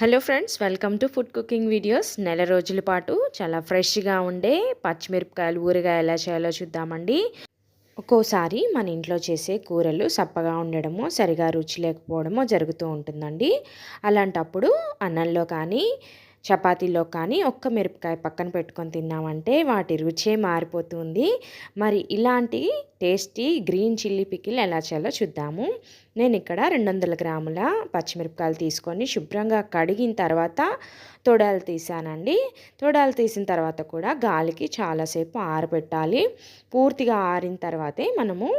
Hello friends welcome to food cooking videos. నెల రోజుల పాటు చాలా ఫ్రెష్గా ఉండే పచ్చిమిరపకాయలు ఊరగాయ ఎలా చేయాలో చూద్దామండి. ఒక్కోసారి మన ఇంట్లో చేసే కూరలు సప్పగా ఉండడమో సరిగా రుచి లేకపోవడమో జరుగుతూ ఉంటుందండి. అలాంటప్పుడు అన్నంలో కానీ చపాతీలో కానీ ఒక్క మిరపకాయ పక్కన పెట్టుకొని తిన్నామంటే వాటి రుచే మారిపోతుంది. మరి ఇలాంటి టేస్టీ గ్రీన్ చిల్లీ పికిల్ ఎలా చేయాలో చూద్దాము. నేను ఇక్కడ రెండు వందల గ్రాముల పచ్చిమిరపకాయలు తీసుకొని శుభ్రంగా కడిగిన తర్వాత తొడాలు తీసానండి. తొడాలు తీసిన తర్వాత కూడా గాలికి చాలాసేపు ఆరబెట్టాలి. పూర్తిగా ఆరిన తర్వాతే మనము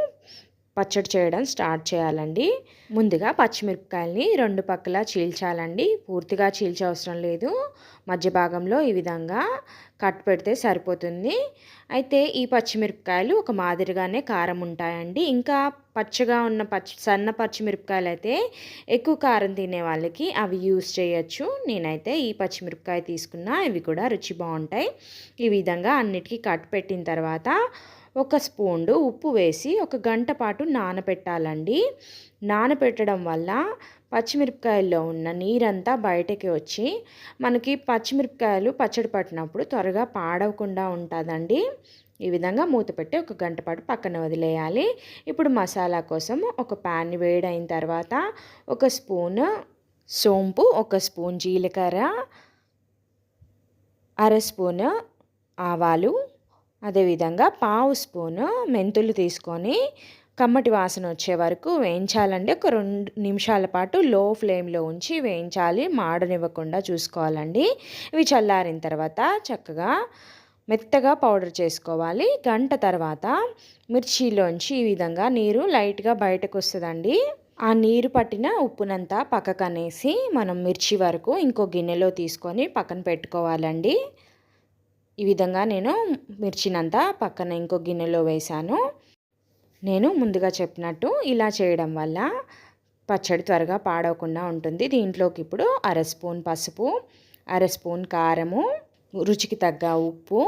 పచ్చడి చేయడం స్టార్ట్ చేయాలండి. ముందుగా పచ్చిమిరపకాయల్ని రెండు పక్కల చీల్చాలండి. పూర్తిగా చీల్చే అవసరం లేదు. మధ్య భాగంలో ఈ విధంగా కట్ పెడితే సరిపోతుంది. అయితే ఈ పచ్చిమిరపకాయలు ఒక మాదిరిగానే కారం ఉంటాయండి. ఇంకా పచ్చగా ఉన్న పచ్చి సన్న పచ్చిమిరపకాయలు అయితే ఎక్కువ కారం తినే వాళ్ళకి అవి యూస్ చేయొచ్చు. నేనైతే ఈ పచ్చిమిరపకాయ తీసుకున్నా ఇవి కూడా రుచి బాగుంటాయి. ఈ విధంగా అన్నిటికీ కట్ పెట్టిన తర్వాత ఒక స్పూన్డు ఉప్పు వేసి ఒక గంట పాటు నానబెట్టాలండి నానబెట్టడం వల్ల పచ్చిమిరపకాయల్లో ఉన్న నీరంతా బయటకి వచ్చి మనకి పచ్చిమిరపకాయలు పచ్చడి పట్టినప్పుడు త్వరగా పాడవకుండా ఉంటుందండి. ఈ విధంగా మూత పెట్టి ఒక గంట పాటు పక్కన వదిలేయాలి. ఇప్పుడు మసాలా కోసం ఒక ప్యాన్ వేడైన తర్వాత ఒక స్పూన్ సోంపు ఒక స్పూన్ జీలకర్ర అర స్పూన్ ఆవాలు అదేవిధంగా పావు స్పూను మెంతులు తీసుకొని కమ్మటి వాసన వచ్చే వరకు వేయించాలండి. ఒక రెండు నిమిషాల పాటు లో ఫ్లేమ్లో ఉంచి వేయించాలి. మాడనివ్వకుండా చూసుకోవాలండి. ఇవి చల్లారిన తర్వాత చక్కగా మెత్తగా పౌడర్ చేసుకోవాలి. గంట తర్వాత మిర్చిలోంచి ఈ విధంగా నీరు లైట్గా బయటకు వస్తుందండి. ఆ నీరు పట్టిన ఉప్పునంతా పక్కకు అనేసి మనం మిర్చి వరకు ఇంకో గిన్నెలో తీసుకొని పక్కన పెట్టుకోవాలండి. ఈ విధంగా నేను మిర్చినంతా పక్కన ఇంకో గిన్నెలో వేశాను. నేను ముందుగా చెప్పినట్టు ఇలా చేయడం వల్ల పచ్చడి త్వరగా పాడవకుండా ఉంటుంది. దీంట్లోకి ఇప్పుడు అర స్పూన్ పసుపు అర స్పూన్ కారము రుచికి తగ్గ ఉప్పు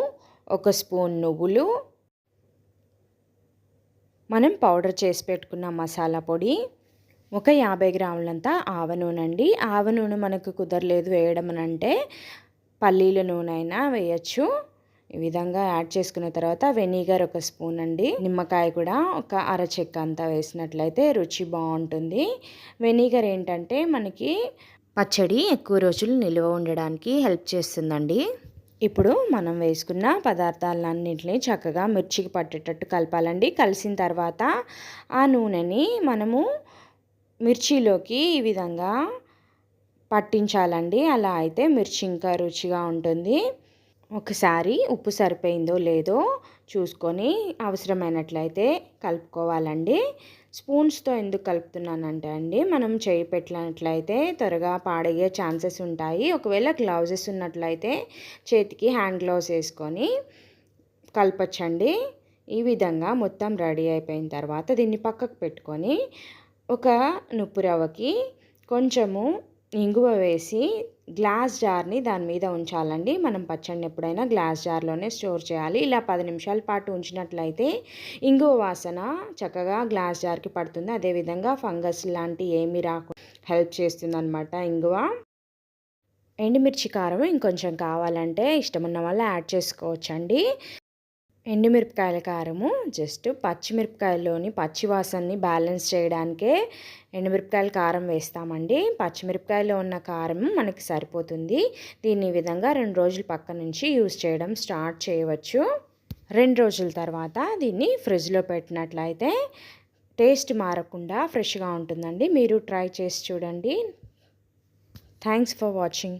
ఒక స్పూన్ నువ్వులు. మనం పౌడర్ చేసి పెట్టుకున్న మసాలా పొడి ఒక యాభై గ్రాములంతా ఆవ నూనె అండి ఆవ నూనె మనకు కుదరలేదు వేయడం అంటే పల్లీల నూనె అయినా వేయచ్చు. ఈ విధంగా యాడ్ చేసుకున్న తర్వాత వెనిగర్ ఒక స్పూన్ అండి. నిమ్మకాయ కూడా ఒక అర చెక్క అంతా వేసినట్లయితే రుచి బాగుంటుంది. వెనిగర్ ఏంటంటే మనకి పచ్చడి ఎక్కువ రోజులు నిల్వ ఉండడానికి హెల్ప్ చేస్తుందండి. ఇప్పుడు మనం వేసుకున్న పదార్థాలన్నింటినీ చక్కగా మిర్చికి పట్టేటట్టు కలపాలండి. కలిసిన తర్వాత ఆ నూనెని మనము మిర్చిలోకి ఈ విధంగా పట్టించాలండి. అలా అయితే మిర్చి ఇంకా రుచిగా ఉంటుంది. ఒకసారి ఉప్పు సరిపోయిందో లేదో చూసుకొని అవసరమైనట్లయితే కలుపుకోవాలండి. స్పూన్స్తో ఎందుకు కలుపుతున్నానంటే అండి మనం చేయి పెట్టినట్లయితే త్వరగా పాడయ్యే ఛాన్సెస్ ఉంటాయి. ఒకవేళ గ్లౌజెస్ ఉన్నట్లయితే చేతికి హ్యాండ్ గ్లౌజ్ వేసుకొని కలపచ్చండి. ఈ విధంగా మొత్తం రెడీ అయిపోయిన తర్వాత దీన్ని పక్కకు పెట్టుకొని ఒక నుప్పు రవ్వకి కొంచెము ఇంగువ వేసి గ్లాస్ జార్ని దాని మీద ఉంచాలండి. మనం పచ్చడిని ఎప్పుడైనా గ్లాస్ జార్లోనే స్టోర్ చేయాలి. ఇలా పది నిమిషాల పాటు ఉంచినట్లయితే ఇంగువ వాసన చక్కగా గ్లాస్ జార్కి పడుతుంది. అదేవిధంగా ఫంగస్ లాంటి ఏమీ రాకుండా హెల్ప్ చేస్తుంది అనమాట ఇంగువ. ఎండుమిర్చి కారం ఇంకొంచెం కావాలంటే ఇష్టమున్న వాళ్ళు యాడ్ చేసుకోవచ్చండి. ఎండుమిరపకాయల కారము జస్ట్ పచ్చిమిరపకాయల్లోని పచ్చివాసనని బ్యాలెన్స్ చేయడానికే ఎండుమిరపకాయల కారం వేస్తామండి. పచ్చిమిరపకాయలో ఉన్న కారం మనకి సరిపోతుంది. దీన్ని విధంగా రెండు రోజుల పక్క నుంచి యూజ్ చేయడం స్టార్ట్ చేయవచ్చు. రెండు రోజుల తర్వాత దీన్ని ఫ్రిడ్జ్లో పెట్టినట్లయితే టేస్ట్ మారకుండా ఫ్రెష్గా ఉంటుందండి. మీరు ట్రై చేసి చూడండి. Thanks for watching.